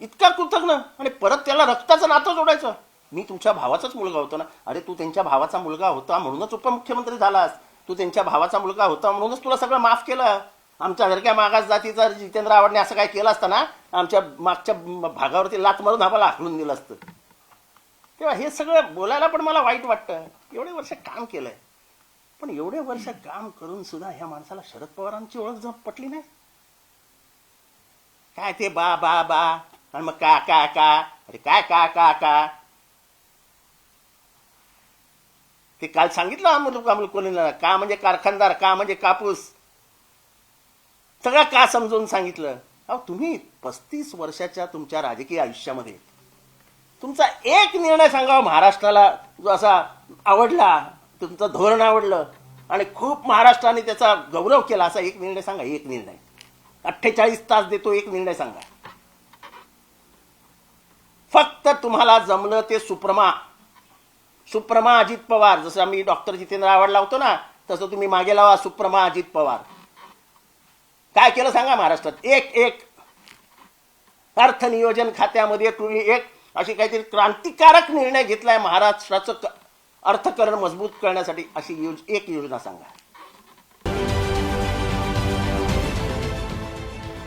इतका कृतज्ञ. आणि परत त्याला रक्ताचं नातं जोडायचं. मी तुमच्या भावाचाच मुलगा होतो ना. अरे तू त्यांच्या भावाचा मुलगा होता म्हणूनच उपमुख्यमंत्री झालास. तू त्यांच्या भावाचा मुलगा होता म्हणूनच तुला सगळं माफ केलं. आमच्या सारख्या मागास जातीचा जितेंद्र आवडणे असं काय केलं असतं ना? आमच्या मागच्या भागावरती लात मारून आम्हाला हाकलून दिलं असतं. तेव्हा हे सगळं बोलायला पण मला वाईट वाटतं. एवढे वर्ष काम केलंय. पण एवढे वर्ष काम करून सुद्धा ह्या माणसाला शरद पवारांची ओळख जप पटली नाही. काय ते बा बा बा. आणि मग का का का? अरे काय का का का? ते काल सांगितलं अमोल अमोल कोल्हेला का म्हणजे कारखानदार का म्हणजे कापूस? सगळं का समजून सांगितलं? अहो तुम्ही पस्तीस वर्षाच्या तुमच्या राजकीय आयुष्यामध्ये तुमचा एक निर्णय सांगा महाराष्ट्राला जो असा आवडला तुमचं धोरण आवडलं आणि खूप महाराष्ट्राने त्याचा गौरव केला असा एक निर्णय सांगा एक निर्णय. अठ्ठेचाळीस तास देतो एक निर्णय सांगा. फक्त तुम्हाला जमलं ते सुप्रमा. सुप्रमा अजित पवार. जसं आम्ही डॉक्टर जितेंद्र आवड लावतो ना तसं तुम्ही मागे लावा सुप्रमा अजित पवार. काय केलं सांगा महाराष्ट्रात? एक एक. अर्थ नियोजन खात्यामध्ये तुम्ही एक अशी काहीतरी क्रांतिकारक निर्णय घेतलाय महाराष्ट्राचं अर्थकरण मजबूत करण्यासाठी अशी योज एक योजना सांगा.